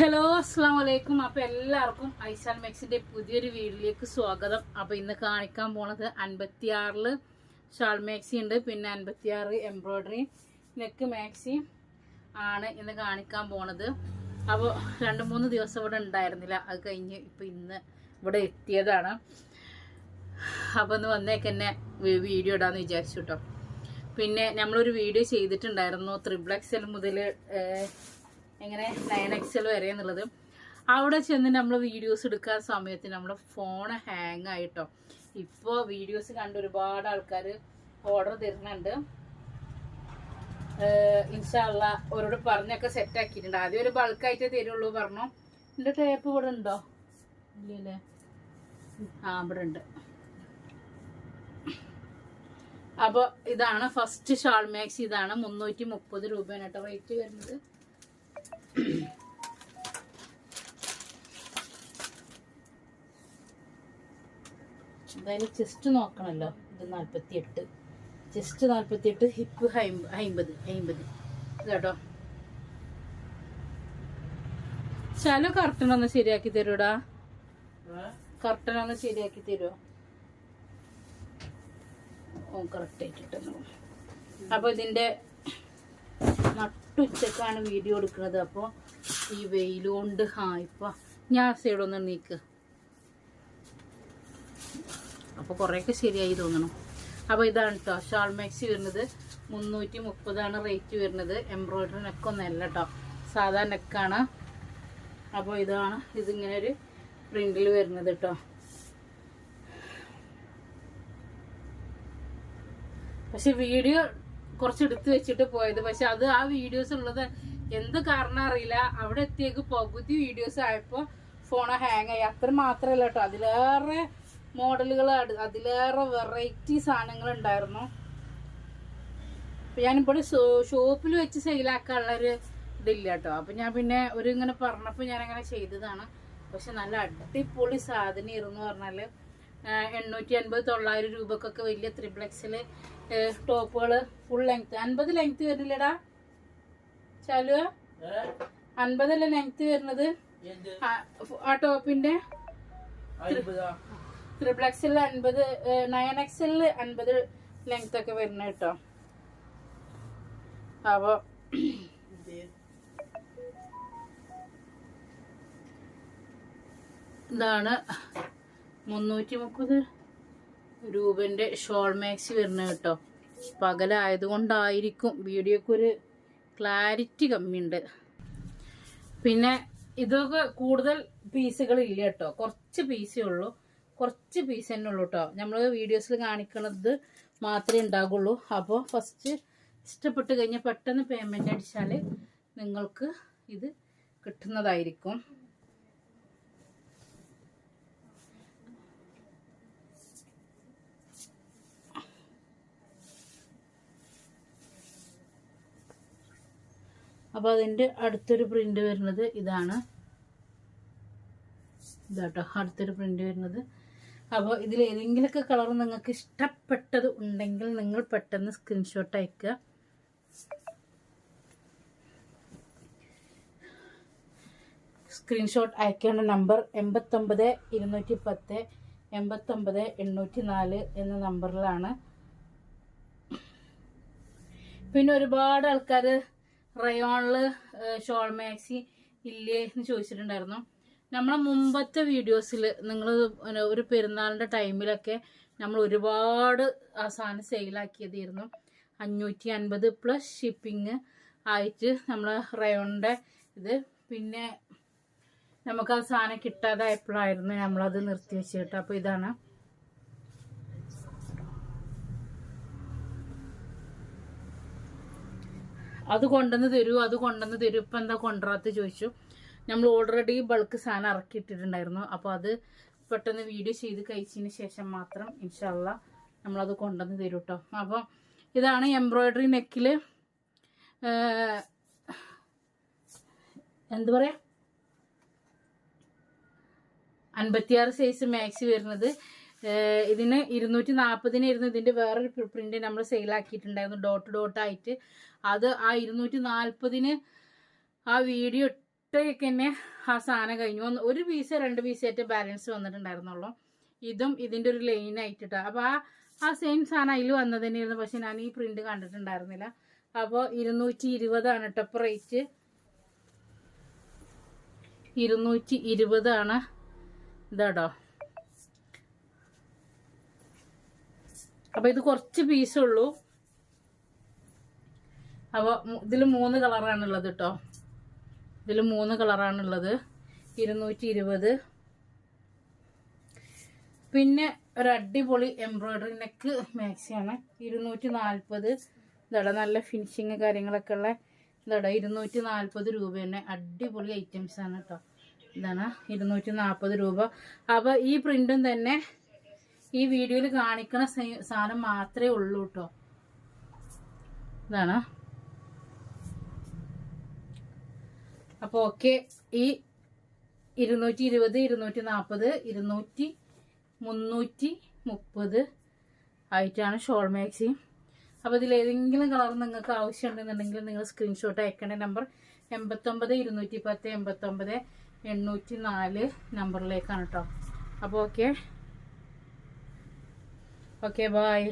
Hello അസ്സാം വലൈക്കും അപ്പൊ എല്ലാവർക്കും ഐസാൽ മെക്സിന്റെ പുതിയൊരു വീഡിയോയിലേക്ക് സ്വാഗതം. അപ്പൊ ഇന്ന് കാണിക്കാൻ പോണത് അൻപത്തിയാറിൽ ഷാൾ മാക്സി ഉണ്ട്. പിന്നെ അൻപത്തിയാറ് എംബ്രോയ്ഡറി നെക്ക് മാക്സി ആണ് ഇന്ന് കാണിക്കാൻ പോണത്. അപ്പോൾ രണ്ട് മൂന്ന് ദിവസം ഇവിടെ ഉണ്ടായിരുന്നില്ല. അത് കഴിഞ്ഞ് ഇപ്പൊ ഇന്ന് ഇവിടെ എത്തിയതാണ്. അപ്പൊ ഒന്ന് വന്നേക്ക് വീഡിയോ ഇടാന്ന് വിചാരിച്ചു കേട്ടോ പിന്നെ നമ്മളൊരു വീഡിയോ ചെയ്തിട്ടുണ്ടായിരുന്നു. ത്രിബ്ലക്സൽ മുതൽ എങ്ങനെ നയൻ എക്സൽ വരെ എന്നുള്ളത്. അവിടെ ചെന്ന് നമ്മൾ വീഡിയോസ് എടുക്കാൻ സമയത്ത് നമ്മുടെ ഫോൺ ഹാങ് ആയിട്ടോ. ഇപ്പോൾ വീഡിയോസ് കണ്ട് ഒരുപാട് ആൾക്കാർ ഓർഡർ തരുന്നുണ്ട്. ഇൻഷാള്ള അവരോട് പറഞ്ഞൊക്കെ സെറ്റ് ആക്കിയിട്ടുണ്ട്. ആദ്യം ഒരു ബൾക്കായിട്ടേ തരുള്ളൂ പറഞ്ഞു. എന്റെ ടേപ്പ് ഇവിടെ ഉണ്ടോ? ഇല്ലല്ലേ? ആ ഇവിടെ ഉണ്ട്. അപ്പോൾ ഇതാണ് ഫസ്റ്റ് ഷാൾ മാക്സ് ഇതാണ് മുന്നൂറ്റി മുപ്പത് രൂപയാണ് കേട്ടോ റേറ്റ് വരുന്നത്. എന്തായാലും ചെസ്റ്റ് നോക്കണല്ലോ. ഇത് നാൽപ്പത്തി എട്ട് ചെസ്റ്റ് നാൽപ്പത്തി എട്ട് ഹിപ്പ് അമ്പത് അമ്പത് കേട്ടോ ശാലോ കർട്ടൻ ഒന്ന് ശരിയാക്കി തരൂടാ. കർട്ടൻ ഒന്ന് ശരിയാക്കി തരുമോ ഓ കറക്റ്റ് ആയിട്ടിട്ടെന്നു. അപ്പൊ ഇതിന്റെ നട്ടുച്ചക്കാണ് വീഡിയോ എടുക്കുന്നത്. അപ്പോൾ ഈ വെയിലുകൊണ്ട് ഹാ ഇപ്പൊ ഞാൻ സൈഡ് ഒന്ന് നീക്ക് അപ്പോൾ കുറേയൊക്കെ ശരിയായി തോന്നണം. അപ്പോൾ ഇതാണ് കേട്ടോ ഷാൾ മാക്സി വരുന്നത്. മുന്നൂറ്റി മുപ്പതാണ് റേറ്റ് വരുന്നത് എംബ്രോയിഡറി നെക്കൊന്നല്ല കേട്ടോ സാധാ നെക്കാണ് അപ്പോൾ ഇതാണ് ഇതിങ്ങനെ ഒരു പ്രിന്റിൽ വരുന്നത് കേട്ടോ പക്ഷെ വീഡിയോ കുറച്ച് എടുത്ത് വെച്ചിട്ട് പോയത്. പക്ഷെ അത് ആ വീഡിയോസ് ഉള്ളത് എന്ത് കാരണം അറിയില്ല. അവിടെ എത്തിയേക്ക് പകുതി വീഡിയോസ് ആയപ്പോൾ ഫോൺ ഹാങ് ആയി. അത്ര മാത്രമല്ല കേട്ടോ. അതിലേറെ മോഡലുകൾ അതിലേറെ വെറൈറ്റി സാധനങ്ങൾ ഉണ്ടായിരുന്നു. അപ്പം ഞാനിപ്പോൾ ഷോപ്പിൽ വെച്ച് സെയിലാക്കാനുള്ള ഒരു ഇതില്ല കേട്ടോ. അപ്പൊ ഞാൻ പിന്നെ ഒരു ഇങ്ങനെ പറഞ്ഞപ്പോൾ ഞാൻ അങ്ങനെ ചെയ്തതാണ്. പക്ഷെ നല്ല അടിപൊളി സാധനം ഇരുന്ന് പറഞ്ഞാൽ. എണ്ണൂറ്റി അൻപത് തൊള്ളായിരം രൂപക്കൊക്കെ വലിയ ത്രിപ്ലക്സിൽ ടോപ്പുകൾ ഫുൾ ലെങ്ത് അൻപത് ലെങ്ത് വരുന്നില്ലടാ. ചാലു അൻപതല്ല ലെങ്ത് വരുന്നത്? ആ- ടോപ്പിന്റെ? ത്രിപ്ലക്സിൽ എക്സൽ അൻപത് നയൻ എക്സലിൽ അൻപത് ലെങ്ത് ഒക്കെ വരുന്ന കേട്ടോ. അപ്പൊ ഇതാണ് മുന്നൂറ്റി മുപ്പത് രൂപന്റെ ഷോൾ മാക്സി വരുന്നത് കേട്ടോ. പകലായതുകൊണ്ടായിരിക്കും വീഡിയോക്ക് ഒരു ക്ലാരിറ്റി കമ്മിയുണ്ട്. പിന്നെ ഇതൊക്കെ കൂടുതൽ പീസുകൾ ഇല്ല കേട്ടോ. കുറച്ച് പീസേ ഉള്ളൂ. കുറച്ച് പീസ് തന്നെ ഉള്ളൂ കേട്ടോ. നമ്മൾ വീഡിയോസിൽ കാണിക്കുന്നത് മാത്രമേ ഉണ്ടാകുള്ളൂ. അപ്പോൾ ഫസ്റ്റ് ഇഷ്ടപ്പെട്ട് കഴിഞ്ഞാൽ പെട്ടെന്ന് പേയ്മെന്റ് അടിച്ചാൽ നിങ്ങൾക്ക് ഇത് കിട്ടുന്നതായിരിക്കും. അപ്പോൾ അതിന്റെ അടുത്തൊരു പ്രിന്റ് വരുന്നത് ഇതാണ്. ഇതാട്ടോ അടുത്തൊരു പ്രിന്റ് വരുന്നത്. അപ്പോൾ ഇതിൽ ഏതെങ്കിലുമൊക്കെ കളർ നിങ്ങൾക്ക് ഇഷ്ടപ്പെട്ടത് ഉണ്ടെങ്കിൽ നിങ്ങൾ പെട്ടെന്ന് സ്ക്രീൻഷോട്ട് അയക്കുക സ്ക്രീൻഷോട്ട് അയക്കേണ്ട നമ്പർ എൺപത്തൊമ്പത് ഇരുന്നൂറ്റി പത്ത് എൺപത്തൊമ്പത് എണ്ണൂറ്റി നാല് എന്ന നമ്പറിലാണ് പിന്നെ ഒരുപാട് ആൾക്കാർ റയോണിൽ ഷോൾ മാക്സി ഇല്ലേ എന്ന് ചോദിച്ചിട്ടുണ്ടായിരുന്നു. നമ്മളെ മുമ്പത്തെ വീഡിയോസിൽ നിങ്ങൾ ഒരു പെരുന്നാളിന്റെ ടൈമിലൊക്കെ നമ്മൾ ഒരുപാട് ആ സാധനം സെയിലാക്കിയതായിരുന്നു അഞ്ഞൂറ്റി അൻപത് പ്ലസ് ഷിപ്പിങ് ആയിട്ട് നമ്മൾ റയോണിന്റെ ഇത്. പിന്നെ നമുക്ക് ആ സാധനം കിട്ടാതായപ്പോഴായിരുന്നു നമ്മളത് നിർത്തി വെച്ചിട്ട് അപ്പോൾ ഇതാണ് അത് കൊണ്ടുവന്ന് തരൂ അത് കൊണ്ടുവന്ന് തരൂ. ഇപ്പം എന്താ കൊണ്ടുവരാത്ത ചോദിച്ചു. നമ്മൾ ഓൾറെഡി ബൾക്ക് സാധനം ഇറക്കിയിട്ടിട്ടുണ്ടായിരുന്നു. അപ്പോൾ അത് പെട്ടെന്ന് വീഡിയോ ചെയ്ത് കഴിച്ചതിന് ശേഷം മാത്രം ഇൻഷല്ല നമ്മളത് കൊണ്ടുവന്ന് തരും കേട്ടോ അപ്പം ഇതാണ് എംബ്രോയ്ഡറി നെക്കിൽ എന്ത് പറയാ? അൻപത്തിയാറ് സൈസ് മാക്സി വരുന്നത്. ഇതിന് ഇരുന്നൂറ്റി നാൽപ്പതിനായിരുന്നു ഇതിന്റെ വേറൊരു പ്രിന്റ് നമ്മൾ സെയിലാക്കിയിട്ടുണ്ടായിരുന്നു ഡോട്ട് ഡോട്ടായിട്ട് അത് ആ ഇരുന്നൂറ്റി നാൽപ്പതിന് ആ വീഡിയോ ഇട്ടൊക്കെ തന്നെ ആ സാധനം കഴിഞ്ഞു. ഒരു പീസ് രണ്ട് പീസ് ആയിട്ട് ബാലൻസ് വന്നിട്ടുണ്ടായിരുന്നുള്ളൂ. ഇതും ഇതിന്റെ ഒരു ലൈൻ ആയിട്ടിട്ട്. അപ്പോൾ ആ ആ സെയിം സാധനം അതിൽ വന്നത് തന്നെയായിരുന്നു. പക്ഷെ ഞാൻ ഈ പ്രിന്റ് കണ്ടിട്ടുണ്ടായിരുന്നില്ല. അപ്പോൾ ഇരുന്നൂറ്റി ഇരുപതാണ് കേട്ടോ റേറ്റ് ഇരുന്നൂറ്റി ഇരുപതാണ് ഇതാടോ അപ്പോൾ ഇത് കുറച്ച് പീസുള്ളൂ അപ്പോൾ ഇതിൽ മൂന്ന് കളറാണുള്ളത് കേട്ടോ ഇതിൽ മൂന്ന് കളറാണുള്ളത് ഇരുന്നൂറ്റി ഇരുപത് പിന്നെ ഒരു അടിപൊളി എംബ്രോയിഡറി നെക്ക് മാക്സിയാണ് ഇരുന്നൂറ്റി നാൽപ്പത് ഇതാ നല്ല ഫിനിഷിങ് കാര്യങ്ങളൊക്കെ ഉള്ള ഇതാ ഇരുന്നൂറ്റി നാൽപ്പത് രൂപ തന്നെ. അടിപൊളി ഐറ്റംസ് ആണ് കേട്ടോ ഇതാണ് ഇരുന്നൂറ്റി നാൽപ്പത് രൂപ. അപ്പോൾ ഈ പ്രിന്റും തന്നെ ഈ വീഡിയോയിൽ കാണിക്കുന്ന സാധനം മാത്രമേ ഉള്ളൂ കേട്ടോ ഇതാണ്? അപ്പോൾ ഓക്കെ ഈ ഇരുന്നൂറ്റി ഇരുപത് ഇരുന്നൂറ്റി നാൽപ്പത് ഇരുന്നൂറ്റി മുന്നൂറ്റി മുപ്പത് ആയിട്ടാണ് ഷോൾ മാക്സി അപ്പോൾ ഇതിൽ ഏതെങ്കിലും കളർ നിങ്ങൾക്ക് ആവശ്യമുണ്ടെന്നുണ്ടെങ്കിൽ നിങ്ങൾ സ്ക്രീൻഷോട്ട് അയക്കേണ്ട നമ്പർ എൺപത്തൊമ്പത് ഇരുന്നൂറ്റി പത്ത് എൺപത്തൊമ്പത് എണ്ണൂറ്റി നാല് നമ്പറിലേക്കാണ് കേട്ടോ അപ്പോൾ ഓക്കെ ഓക്കെ ബായ്